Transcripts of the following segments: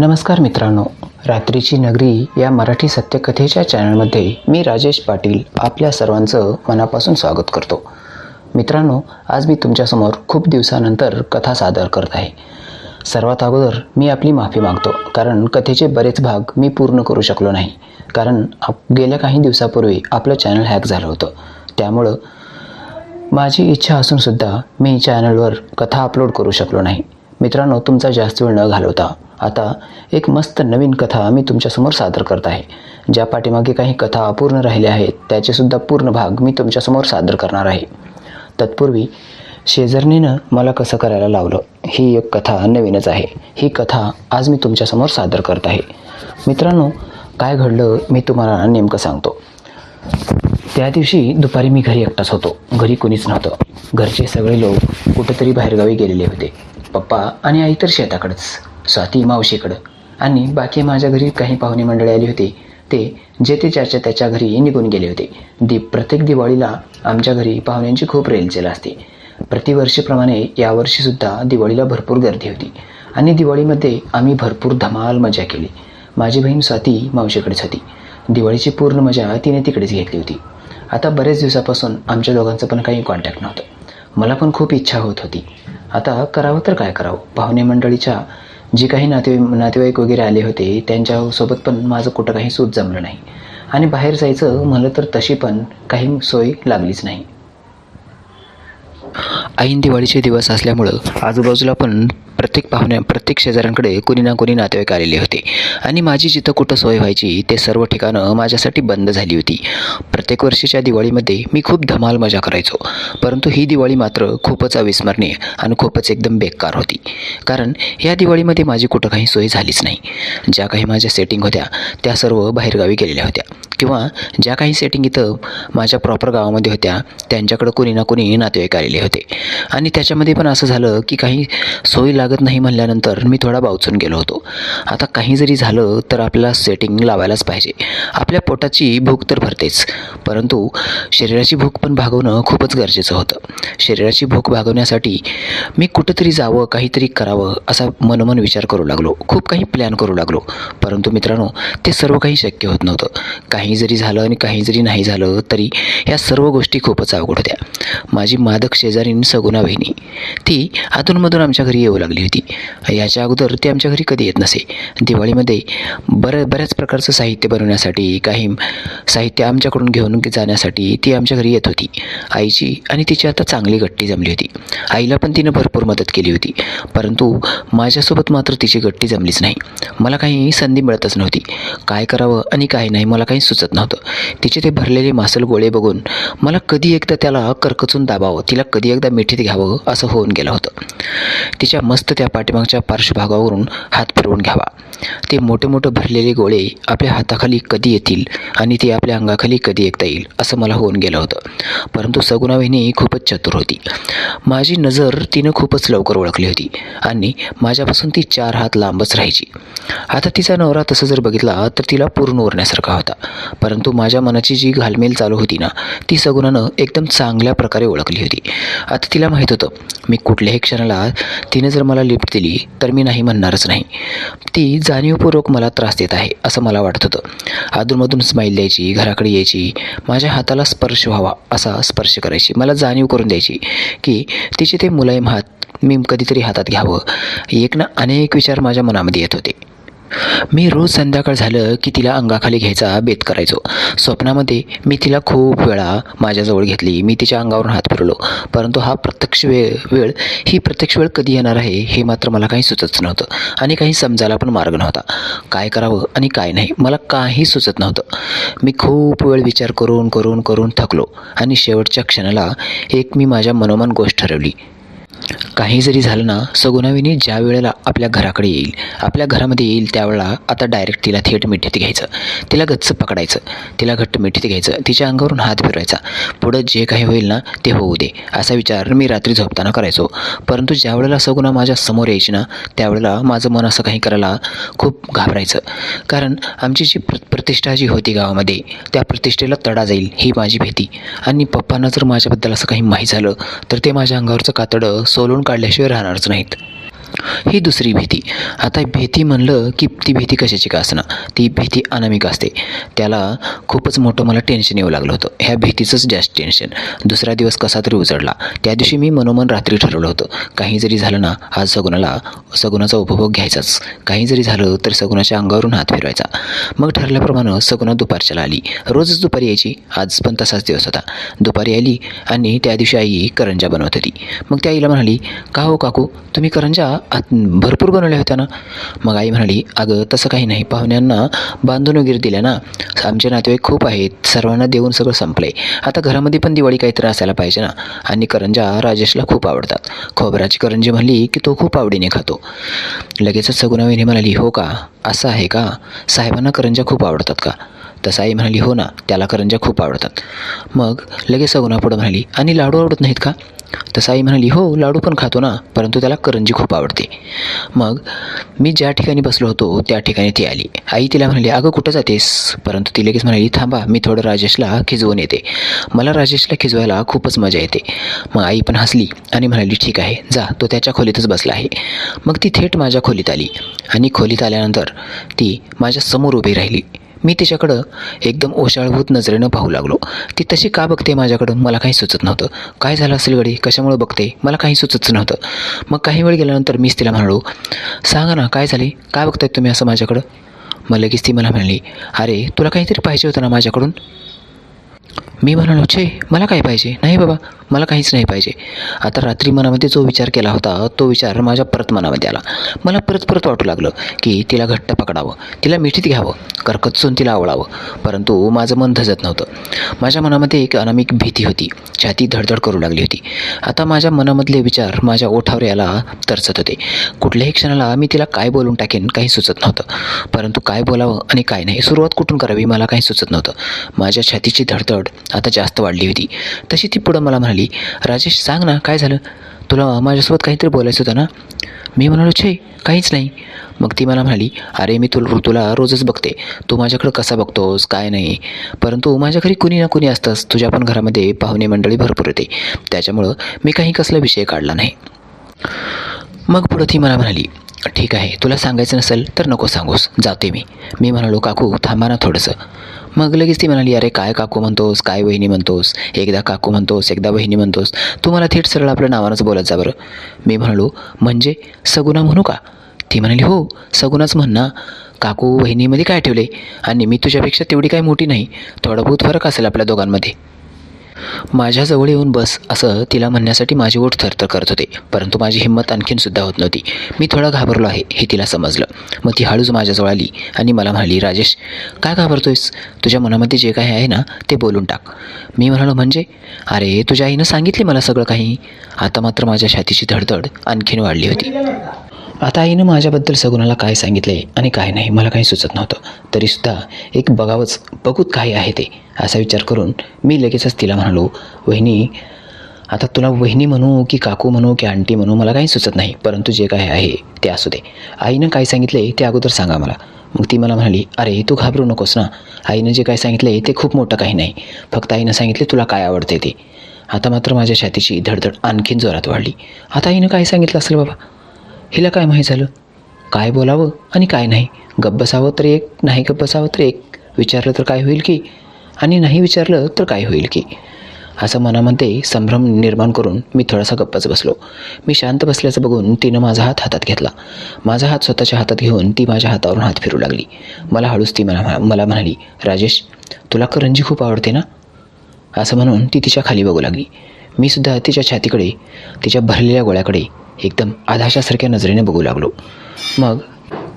नमस्कार मित्रांनो. रात्रीची नगरी या मराठी सत्यकथेच्या चॅनलमध्ये मी राजेश पाटील आपल्या सर्वांचं मनापासून स्वागत करतो. मित्रांनो आज मी तुमच्यासमोर खूप दिवसानंतर कथा सादर करत आहे. सर्वात अगोदर मी आपली माफी मागतो कारण कथेचे बरेच भाग मी पूर्ण करू शकलो नाही. कारण आप गेल्या काही दिवसापूर्वी आपलं चॅनल हॅक झालं होतं. त्यामुळं माझी इच्छा असूनसुद्धा मी चॅनलवर कथा अपलोड करू शकलो नाही. मित्रांनो तुमचा जास्त वेळ न घालवता आता एक मस्त नवीन कथा मी तुमच्यासमोर सादर करत आहे. ज्या पाठीमागे काही कथा अपूर्ण राहिल्या आहेत त्याचेसुद्धा पूर्ण भाग मी तुमच्यासमोर सादर करणार आहे. तत्पूर्वी शेजारणीनं मला कसं करायला लावलं? ही एक कथा नवीनच आहे. ही कथा आज मी तुमच्यासमोर सादर करत आहे. मित्रांनो काय घडलं मी तुम्हाला नेमकं सांगतो. त्या दिवशी दुपारी मी घरी एकटाच होतो. घरी कुणीच नव्हतं. घरचे सगळे लोक कुठंतरी बाहेरगावी गेलेले होते. पप्पा आणि आई तर शेताकडंच. स्वाती मावशीकडं. आणि बाकी माझ्या घरी काही पाहुणे मंडळी आली होती. ते जे ते ज्याच्या त्याच्या घरी निघून गेले होते. दि प्रत्येक दिवाळीला आमच्या घरी पाहुण्यांची खूप रेलचेल असते. प्रतिवर्षीप्रमाणे यावर्षीसुद्धा दिवाळीला भरपूर गर्दी होती. आणि दिवाळीमध्ये आम्ही भरपूर धमाल मजा केली. माझी बहीण स्वाती मावशीकडेच होती. दिवाळीची पूर्ण मजा तिने तिकडेच घेतली होती. आता बरेच दिवसापासून आमच्या दोघांचं पण काही कॉन्टॅक्ट नव्हतं. मला पण खूप इच्छा होत होती. आता करावं तर काय करावं? पाहुणे मंडळीच्या जे काही नाते नातेवाईक वगैरे आले होते त्यांच्यासोबत पण माझं कुठं काही सूत जमलं नाही. आणि बाहेर जायचं म्हणलं तर तशी पण काही सोय लागलीच नाही. ऐन दिवाळीचे दिवस असल्यामुळं आजूबाजूला पण प्रत्येक पाहुण्या प्रत्येक शेजाऱ्यांकडे कोणी ना कोणी नातेवाईक आलेले होते. आणि माझी जिथं कुठं सोय व्हायची ते सर्व ठिकाणं माझ्यासाठी बंद झाली होती. प्रत्येक वर्षीच्या दिवाळीमध्ये मी खूप धमाल मजा करायचो. परंतु ही दिवाळी मात्र खूपच अविस्मरणीय आणि खूपच एकदम बेकार होती. कारण या दिवाळीमध्ये माझी कुठं काही सोय झालीच नाही. ज्या काही माझ्या सेटिंग होत्या त्या सर्व बाहेरगावी गेलेल्या होत्या. किंवा ज्या काही सेटिंग इथं माझ्या प्रॉपर गावामध्ये होत्या त्यांच्याकडं कोणी ना कोणी नातेवाईक आलेले होते. आणि त्याच्यामध्ये पण असं झालं की काही सोय लागत नाही म्हणल्यानंतर मी थोडा बावचून गेलो होतो. आता काही जरी झालं तर आपल्याला सेटिंग लावायलाच पाहिजे. आपल्या पोटाची भूक तर भरतेच परंतु शरीराची भूक पण भागवणं खूपच गरजेचं होतं. शरीराची भूक भागवण्यासाठी मी कुठंतरी जावं काहीतरी करावं असा मनोमन विचार करू लागलो. खूप काही प्लॅन करू लागलो. परंतु मित्रांनो ते सर्व काही शक्य होत नव्हतं. काही जरी झालं आणि काही जरी नाही झालं तरी ह्या सर्व गोष्टी खूपच अवघड होत्या. माझी मादक शेजारीन सगुणा बहिणी ती अधूनमधून आमच्या घरी येऊ लागली होती. याच्या अगोदर ती आमच्या घरी कधी येत नसे. दिवाळीमध्ये बरं बऱ्याच प्रकारचं साहित्य बनवण्यासाठी काही साहित्य आमच्याकडून घेऊन जाण्यासाठी ती आमच्या घरी येत होती. आईची आणि तिची आता चांगली गट्टी जमली होती. आईला पण तिनं भरपूर मदत केली होती. परंतु माझ्यासोबत मात्र तिची गट्टी जमलीच नाही. मला काही संधी मिळतच नव्हती. काय करावं आणि काय नाही मला काही सुचत नव्हतं. तिचे ते भरलेले मासल गोळे बघून मला कधी एकदा त्याला करकचून दाबावं तिला कधी एकदा मिठीत घ्यावं असं होऊन गेलं होतं. तिच्या मस्त त्या पाठीमागच्या पार्श्वभागावरून हात फिरवून घ्यावा. ते मोठे मोठे भरलेले गोळे आपल्या हाताखाली कधी येतील आणि ते आपल्या अंगाखाली कधी ऐकता येईल असं मला होऊन गेलं होतं. परंतु सगुणावहिनी खूपच चतुर होती. माझी नजर तिनं खूपच लवकर ओळखली होती आणि माझ्यापासून ती चार हात लांबच राहायची. आता तिचा नवरा तसं जर बघितला तर तिला पूर्ण उरण्यासारखा होता. परंतु माझ्या मनाची जी घालमेल चालू होती ना ती सगुणानं एकदम चांगल्या प्रकारे ओळखली होती. आता तिला माहीत होतं मी कुठल्याही क्षणाला तिने जर मला लिफ्ट दिली तर मी नाही म्हणणारच नाही. ती जाणीवपूर्वक मला त्रास देत आहे असं मला वाटत होतं. अधूनमधून स्माईल द्यायची घराकडे यायची माझ्या हाताला स्पर्श व्हावा असा स्पर्श करायची. मला जाणीव करून द्यायची की तिचे ते मुलायम हात मी कधीतरी हातात घ्यावं. एक ना अनेक विचार माझ्या मनामध्ये येत होते. मी रोज संध्याकाळ झालं की तिला अंगाखाली घ्यायचा बेत करायचो. स्वप्नामध्ये मी तिला खूप वेळा माझ्याजवळ घेतली. मी तिच्या अंगावरून हात फिरवलो. परंतु हा प्रत्यक्ष वेळ वेळ ही प्रत्यक्ष वेळ कधी येणार आहे हे मात्र मला काही सुचत नव्हतं आणि काही समजायला पण मार्ग नव्हता. काय करावं आणि काय नाही मला काही सुचत नव्हतं. मी खूप वेळ विचार करून करून करून थकलो आणि शेवटच्या क्षणाला एक मी माझ्या मनोमन गोष्ट ठरवली. काही जरी झालं ना सगुणाविनी ज्या वेळेला आपल्या घराकडे येईल आपल्या घरामध्ये येईल त्यावेळेला आता डायरेक्ट तिला थेट मिठीत घ्यायचं. तिला गच्च पकडायचं. तिला घट्ट मिठीत घ्यायचं. तिच्या अंगावरून हात फिरवायचा. पुढं जे काही होईल ना ते होऊ दे. असा विचार मी रात्री झोपताना करायचो. परंतु ज्या वेळेला सगुणा माझ्यासमोर यायची ना त्यावेळेला माझं मन असं काही करायला खूप घाबरायचं. कारण आमची जी प्र प्रतिष्ठा जी होती गावामध्ये त्या प्रतिष्ठेला तडा जाईल ही माझी भीती. आणि पप्पांना जर माझ्याबद्दल असं काही माहीत झालं तर ते माझ्या अंगावरचं कातडं सोलून काढल्याशिवाय राहणारच नाहीत. ही दुसरी भीती. आता भीती म्हणलं की ती भीती कशाची का असणं? ती भीती अनामिक असते. त्याला खूपच मोठं मला टेन्शन येऊ लागलं होतं. ह्या भीतीचंच जास्त टेन्शन दुसरा दिवस कसा तरी उजडला. त्या दिवशी मी मनोमन रात्री ठरवलं होतं. काही जरी झालं ना आज सगुणाला सगुणाचा उपभोग घ्यायचाच. काही जरी झालं तर सगुणाच्या अंगावरून हात फिरवायचा. मग ठरल्याप्रमाणे सगुणा दुपारच्याला आली. रोजच दुपारी यायची. आज पण तसाच दिवस होता. दुपारी आली आणि त्या दिवशी आई करंजा बनवत होती. मग त्या आईला म्हणाली का हो काकू? तुम्ही करंजा आत- भरपूर बनवल्या होत्या ना. मग आई म्हणाली अगं तसं काही नाही. पाहुण्यांना बांधून वगैरे दिल्या ना. आमचे नातेवाईक खूप आहेत. सर्वांना देऊन सगळं संपलं आहे आता घरामध्ये पण दिवाळी काहीतरी असायला पाहिजे ना. आणि करंजा राजेशला खूप आवडतात. खोबराची करंजी म्हणली की तो खूप आवडीने खातो. लगेचच सगुणावीने म्हणाली हो का? असं आहे का? साहेबांना करंजा खूप आवडतात का? तसं आई म्हणाली हो ना. त्याला करंजा खूप आवडतात. मग लगेच सगुणा पुढं म्हणाली आणि लाडू आवडत नाहीत का? तसं आई म्हणाली हो लाडू पण खातो ना परंतु त्याला करंजी खूप आवडते. मग मी ज्या ठिकाणी बसलो होतो त्या ठिकाणी ती आली. आई तिला म्हणाली अगं कुठं जातेस? परंतु ती लगेच म्हणाली थांबा मी थोडं राजेशला खिजवून येते. मला राजेशला खिजवायला खूपच मजा येते. मग आई पण हसली आणि म्हणाली ठीक आहे जा तो त्याच्या खोलीतच बसला आहे. मग ती थेट माझ्या खोलीत आली आणि खोलीत आल्यानंतर ती माझ्यासमोर उभी राहिली. मी तिच्याकडं एकदम ओशाळभूत नजरेनं पाहू लागलो. ती तशी का बघते माझ्याकडं मला काही सुचत नव्हतं. काय झालं असेल गडी? कशामुळे बघते? मला काही सुचतच नव्हतं. मग काही वेळ गेल्यानंतर मीच तिला म्हणालो सांगा ना काय झाले? काय बघताय तुम्ही असं माझ्याकडं? मग लगेच ती मला म्हणाली अरे तुला काहीतरी पाहिजे होतं ना माझ्याकडून? मी म्हणालो छे मला काय पाहिजे? नाही बाबा. मला काहीच नाही पाहिजे. आता रात्री मनामध्ये जो विचार केला होता तो विचार माझ्या परत मनामध्ये आला. मला परत परत वाटू लागलं की तिला घट्ट पकडावं तिला मिठीत घ्यावं करकचून तिला आवडावं परंतु माझं मन धजत नव्हतं. माझ्या मनामध्ये एक अनामिक भीती होती छाती धडधड करू लागली होती. आता माझ्या मनामधले विचार माझ्या ओठावर याला तरचत होते. कुठल्याही क्षणाला मी तिला काय बोलून टाकेन काही सुचत नव्हतं. परंतु काय बोलावं आणि काय नाही सुरुवात कुठून करावी मला काही सुचत नव्हतं. माझ्या छातीची धडधड आता जास्त वाढली होती. तशी ती पुढं मला म्हणाली राजेश सांग ना काय झालं? तुला माझ्यासोबत काहीतरी बोलायचं होतं ना? मी म्हणालो छे काहीच नाही. मग ती मला म्हणाली अरे मी तुला तुला रोजच बघते. तू माझ्याकडं कसा बघतोस काय नाही? परंतु माझ्या घरी कुणी ना कुणी असतंच. तुझ्या पण घरामध्ये पाहुणे मंडळी भरपूर येते. त्याच्यामुळं मी काही कसला विषय काढला नाही. मग पुढं ती मला म्हणाली ठीक आहे तुला सांगायचं नसेल तर नको सांगूस. जाते मी. मी म्हणालो काकू थांबा ना थोडंसं. मग लगेच ती म्हणाली अरे काय काकू म्हणतोस? काय वहिनी म्हणतोस? एकदा काकू म्हणतोस एकदा वहिनी म्हणतोस. तू मला थेट सरळ आपल्या नावानंच बोलत जा बरं. मी म्हणालो म्हणजे सगुणा म्हणू का? ती म्हणाली हो सगुणाच म्हण ना. काकू वहिनीमध्ये काय ठेवले? आणि मी तुझ्यापेक्षा तेवढी काय मोठी नाही. थोडा बहुत फरक असेल आपल्या दोघांमध्ये. माझ्याजवळ येऊन बस असं तिला म्हणण्यासाठी माझी ओठ थरथर करत होते. परंतु माझी हिंमत आणखीनसुद्धा होत नव्हती. मी थोडा घाबरलो आहे हे तिला समजलं. मग ती हळूच माझ्याजवळ आली आणि मला म्हणाली राजेश काय घाबरतोयस? तुझ्या मनामध्ये जे काही आहे ना ते बोलून टाक. मी म्हणालो म्हणजे? अरे तुझ्या आईनं सांगितले मला सगळं काही. आता मात्र माझ्या छातीची धडधड आणखीन वाढली होती. आता आईनं माझ्याबद्दल सगुणाला काय सांगितले आणि काय नाही मला काही सुचत नव्हतं. तरीसुद्धा एक बघावंच बघूत काही आहे ते असा विचार करून मी लगेचच तिला म्हणालो वहिनी आता तुला वहिनी म्हणू की काकू म्हणू की आंटी म्हणू मला काही सुचत नाही परंतु जे काय आहे ते असू दे. आईनं काय सांगितले ते अगोदर सांगा मला. मग ती मला म्हणाली अरे तू घाबरू नकोस ना. आईनं जे काय सांगितले ते खूप मोठं काही नाही. फक्त आईनं सांगितले तुला काय आवडते ते. आता मात्र माझ्या छातीची धडधड आणखीन जोरात वाढली. आता आईनं काय सांगितलं असेल बाबा? हिला काय माहीत झालं? काय बोलावं आणि काय नाही? गप्प बसावं तर एक नाही गप्प बसावं तर एक. विचारलं तर काय होईल की? आणि नाही विचारलं तर काय होईल की? असं मनामध्ये संभ्रम निर्माण करून मी थोडासा गप्पच बसलो. मी शांत बसल्याचं बघून तिनं माझा हात हातात घेतला. माझा हात स्वतःच्या हातात घेऊन ती माझ्या हातावरून हात फिरू लागली. मला हळूच ती मला मला म्हणाली राजेश तुला करंजी खूप आवडते ना? असं म्हणून ती तिच्या खाली बघू लागली. मी सुद्धा तिच्या छातीकडे तिच्या भरलेल्या गोळ्याकडे एकदम आधाशासारख्या नजरेने बघू लागलो. मग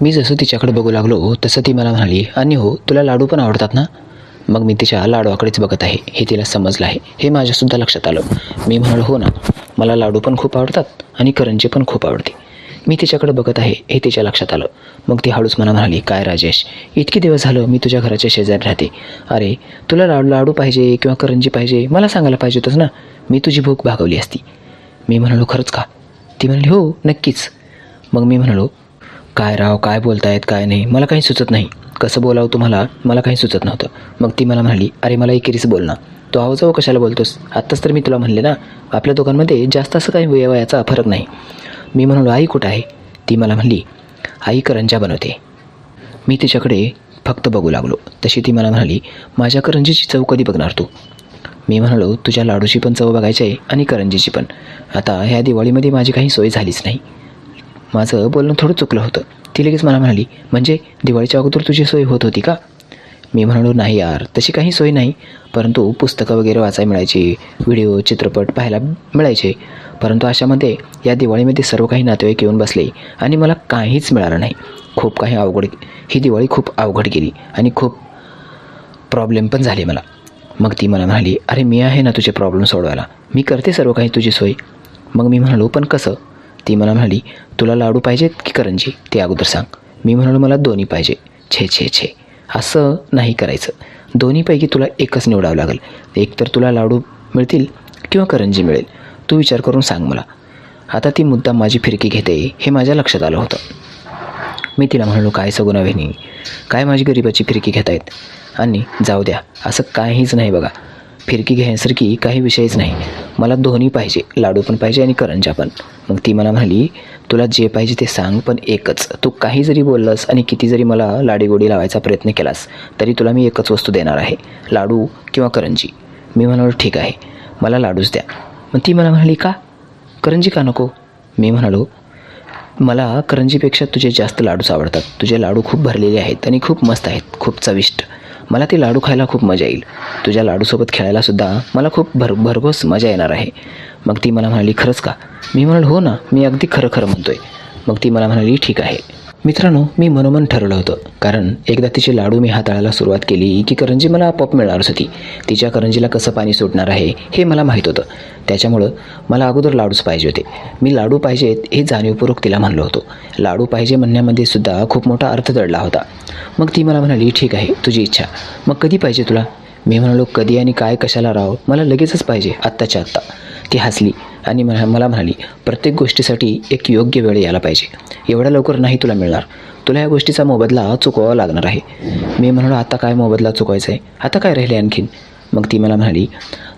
मी जसं तिच्याकडे बघू लागलो तसं ती मला म्हणाली आणि हो तुला लाडू पण आवडतात ना? मग मी तिच्या लाडवाकडेच बघत आहे. हे तिला समजलं आहे. हे माझ्यासुद्धा लक्षात आलं. मी म्हणालो हो ना मला लाडू पण खूप आवडतात आणि करंजी पण खूप आवडते. मी तिच्याकडे बघत आहे. हे तिच्या लक्षात आलं. मग ती हळूच मला म्हणाली काय राजेश इतके दिवस झालं मी तुझ्या घराच्या शेजारी राहते. अरे तुला लाडू लाडू पाहिजे किंवा करंजी पाहिजे? मला सांगायला पाहिजे होतंच ना. मी तुझी भूक भागवली असती. मी म्हणालो खरंच का? ती म्हणाली हो नक्कीच. मग मी म्हणालो काय राव काय बोलतायत काय नाही मला काही सुचत नाही. कसं बोलावं तुम्हाला मला काही सुचत नव्हतं. मग ती मला म्हणाली अरे मला एकेरीच बोल ना. तो आवाजावं कशाला बोलतोस? आत्ताच तर मी तुला म्हणले ना आपल्या दोघांमध्ये जास्त असं काही वयाचा फरक नाही. मी म्हणालो आई कुठं आहे? ती मला म्हणली आई करंजा बनवते. मी तिच्याकडे फक्त बघू लागलो. तशी ती मला म्हणाली माझ्या करंजीची चव कधी बघणार तू? मी म्हणालो तुझ्या लाडूची पण चव बघायची आहे आणि करंजीची पण. आता ह्या दिवाळीमध्ये माझी काही सोय झालीच नाही. माझं बोलणं थोडं चुकलं होतं. ती लगेच मला म्हणाली म्हणजे दिवाळीच्या अगोदर तुझी सोय होत होती का? मी म्हणालो नाही यार तशी काही सोय नाही. परंतु पुस्तकं वगैरे वाचायला मिळायची व्हिडिओ चित्रपट पाहायला मिळायचे. परंतु अशामध्ये या दिवाळीमध्ये सर्व काही नातेवाईक येऊन बसले आणि मला काहीच मिळालं नाही. खूप काही अवघड ही दिवाळी खूप अवघड गेली आणि खूप प्रॉब्लेम पण झाले मला. मग ती मला म्हणाली अरे मी आहे ना तुझे प्रॉब्लेम सोडवायला. मी करते सर्व काही तुझी सोय. मग मी म्हणालो पण कसं? ती मला म्हणाली तुला लाडू पाहिजेत की करंजी? ते अगोदर सांग. मी म्हणालो मला दोन्ही पाहिजे. छे छे छे. असं नाही करायचं. दोन्हीपैकी तुला एकच निवडावं लागेल. एक तर तुला लाडू मिळतील किंवा करंजी मिळेल. तू विचार करून सांग मला. आता ती मुद्दाम माझी फिरकी घेते हे माझ्या लक्षात आलं होतं. मी तिला म्हणालो काय सगुणा वहिनी काय माझी गरिबाची फिरकी घेतायत? आणि जाऊ द्या असं काहीच नाही बघा. फिरकी घेण्यासारखी काही विषयच नाही. मला दोन्ही पाहिजे लाडू पण पाहिजे आणि करंजा पण. मग ती मला म्हणाली तुला जे पाहिजे ते सांग पण एकच. तू काही जरी बोललंस आणि किती जरी मला लाडीगोडी लावायचा प्रयत्न केलास तरी तुला मी एकच वस्तू देणार आहे लाडू किंवा करंजी. मी म्हणालो ठीक आहे. मला लाडूच द्या. मग ती मला म्हणाली का? करंजी का नको? मी म्हणालो मला करंजीपेक्षा तुझे जास्त लाडूच आवडतात. तुझे लाडू खूप भरलेले आहेत आणि खूप मस्त आहेत. खूप चविष्ट. मला ते लाडू खायला खूप मजा येईल. तुझ्या लाडूसोबत खेळायलासुद्धा मला खूप भर भरघोस मजा येणार आहे. मग ती मला म्हणाली खरंच का? मी म्हणाल हो ना. मी अगदी खरं खरं म्हणतो आहे मग ती मला म्हणाली ठीक आहे. मित्रांनो मी मनोमन ठरवलं होतं. कारण एकदा तिचे लाडू मी हाताळायला सुरुवात केली की करंजी मला आपोआप मिळणारच होती. तिच्या करंजीला कसं पाणी सुटणार आहे हे मला माहीत होतं. त्याच्यामुळं मला अगोदर लाडूच पाहिजे होते. मी लाडू पाहिजेत हे जाणीवपूर्वक तिला म्हणलो होतो. लाडू पाहिजे म्हणण्यामध्ये सुद्धा खूप मोठा अर्थ दडला होता. मग ती मला म्हणाली ठीक आहे तुझी इच्छा. मग कधी पाहिजे तुला? मी म्हणालो कधी आणि काय कशाला राव? मला लगेचच पाहिजे आत्ताच्या आत्ता. ती हसली. आणि म्हणा मला म्हणाली प्रत्येक गोष्टीसाठी एक योग्य वेळ यायला पाहिजे. एवढ्या लवकर नाही तुला मिळणार. तुला या गोष्टीचा मोबदला चुकवावा लागणार आहे. मी म्हणालो आता काय मोबदला चुकवायचा आहे आता काय राहिले आणखीन? मग ती मला म्हणाली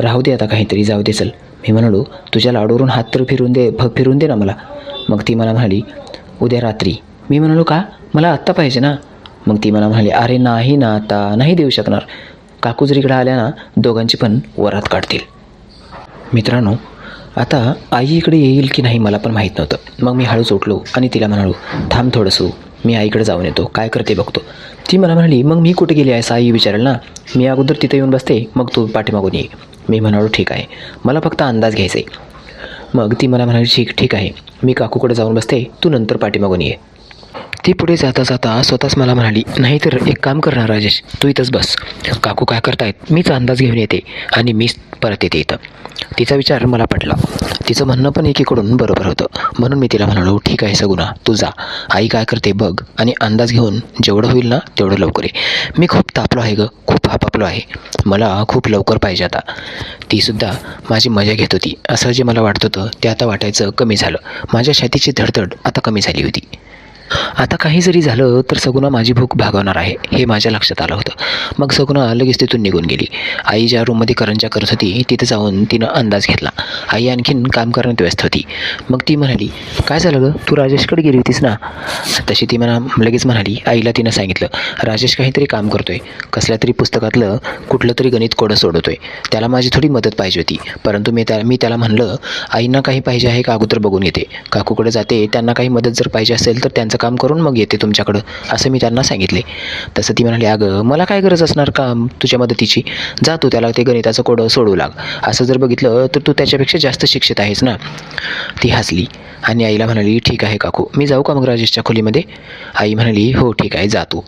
राहू दे आता काहीतरी जाऊ दे चल. मी म्हणालो तुझ्या लाडूवरून हात तर फिरून दे फ फिरून दे ना मला. मग ती मला म्हणाली उद्या रात्री. मी म्हणालो का? मला आत्ता पाहिजे ना. मग ती मला म्हणाली अरे नाही ना आता नाही देऊ शकणार. काकू जर इकडं आल्या ना दोघांची पण वरात काढतील. मित्रांनो आता आई इकडे येईल की नाही मला पण माहीत नव्हतं. मग मी हळूच उठलो आणि तिला म्हणालो थांब थोडंसं. मी आईकडे जाऊन येतो. काय करते बघतो. ती मला म्हणाली मग मी कुठे गेली आहेस आई? विचारेल ना. मी अगोदर तिथे येऊन बसते. मग तू पाठीमागून ये. मी म्हणालो ठीक आहे. मला फक्त अंदाज घ्यायचा आहे. मग ती मला म्हणाली ठीक ठीक आहे. मी काकूकडे जाऊन बसते. तू नंतर पाठीमागून ये. ती पुढे जाता जाता स्वतःच मला म्हणाली नाही तर एक काम करणार राजेश तू इथंच बस. काकू काय करतायत मीच अंदाज घेऊन येते आणि मीच परत येते इथं. तिचा विचार मला पटला. तिचं म्हणणं पण एकीकडून बरोबर होतं. म्हणून मी तिला म्हणालो ठीक आहे सगुना तू जा. आई काय करते बघ आणि अंदाज घेऊन जेवढं होईल ना तेवढं लवकर ये. मी खूप तापलो आहे गं खूप हापापलो आहे. मला खूप लवकर पाहिजे आता. तीसुद्धा माझी मजा घेत होती. असं जे मला वाटत होतं ते आता वाटायचं कमी झालं. माझ्या छातीची धडधड आता कमी झाली होती. आता काही जरी झालं तर सगुणा माझी भूक भागवणार आहे हे माझ्या लक्षात आलं होतं. मग सगुणा लगेच तिथून निघून गेली. आई ज्या रूममध्ये करंजा करत होती तिथे जाऊन तिनं अंदाज घेतला. आई आणखीन काम करण्यात व्यस्त होती. मग ती म्हणाली काय झालं गं? तू राजेशकडे गेली होतीस ना? तशी ती म्हणा लगेच म्हणाली आईला तिनं सांगितलं राजेश काहीतरी काम करतोय. कसल्या तरी पुस्तकातलं कुठलं तरी गणित कोडं सोडवतोय. त्याला माझी थोडी मदत पाहिजे होती. परंतु मी त्या मी त्याला म्हणलं आईंना काही पाहिजे आहे का अगोदर बघून येते. काकूकडे जाते त्यांना काही मदत जर पाहिजे असेल तर त्यांचं काम करून मग येते तुमच्याकडं असं मी त्यांना सांगितले. तसं ती म्हणाली अगं मला काय गरज असणार काम तुझ्या मदतीची? जा तू त्याला ते गणिताचं कोडं सोडू लाग. असं जर बघितलं तर तू त्याच्यापेक्षा जास्त शिक्षित आहेस ना. ती हसली आणि आईला म्हणाली ठीक आहे काकू मी जाऊ का मग राजेशच्या खोलीमध्ये? आई म्हणाली हो ठीक आहे जा तू.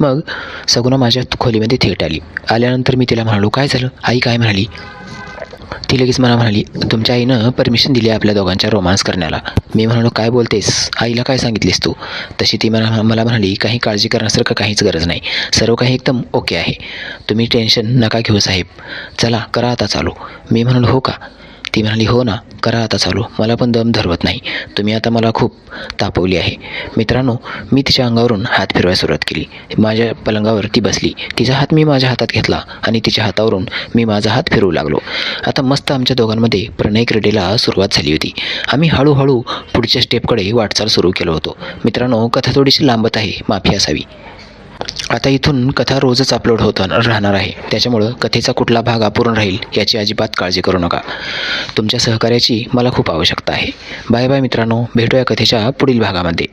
मग सगुणा माझ्या खोलीमध्ये थेट आली. आल्यानंतर मी तिला म्हणालो काय झालं? आई काय म्हणाली ती लगेच मला म्हणाली तुमच्या आईनं परमिशन दिली आहे आपल्या दोघांच्या रोमांस करण्याला. मी म्हणालो काय बोलतेस? आईला काय सांगितलीस तू? तशी ती मला मला म्हणाली काही काळजी करण्यासारखं काहीच गरज नाही. सर्व काही एकदम ओके आहे. तुम्ही टेन्शन नका घेऊ साहेब. चला करा आता चालू. मी म्हणालो हो का? ती म्हणाली हो ना करा आता चालू. मला पण दम धरवत नाही. तुम्ही आता मला खूप तापवली आहे. मित्रांनो मी तिच्या अंगावरून हात फिरवायला सुरुवात केली. माझ्या पलंगावर ती बसली. तिचा हात मी माझ्या हातात घेतला आणि तिच्या हातावरून मी माझा हात फिरवू लागलो. आता मस्त आमच्या दोघांमध्ये प्रणय क्रीडेला सुरुवात झाली होती. आम्ही हळूहळू पुढच्या स्टेपकडे वाटचाल सुरू केलो होतो. मित्रांनो कथा थोडीशी लांबत आहे. माफी असावी. आता इथून कथा रोजच अपलोड होत राहणार आहे. त्याच्यामुळं कथेचा कुठला भाग अपूर्ण राहील याची अजिबात काळजी करू नका. तुमच्या सहकार्याची मला खूप आवश्यकता आहे. बाय बाय मित्रांनो भेटूया कथेच्या पुढील भागामध्ये.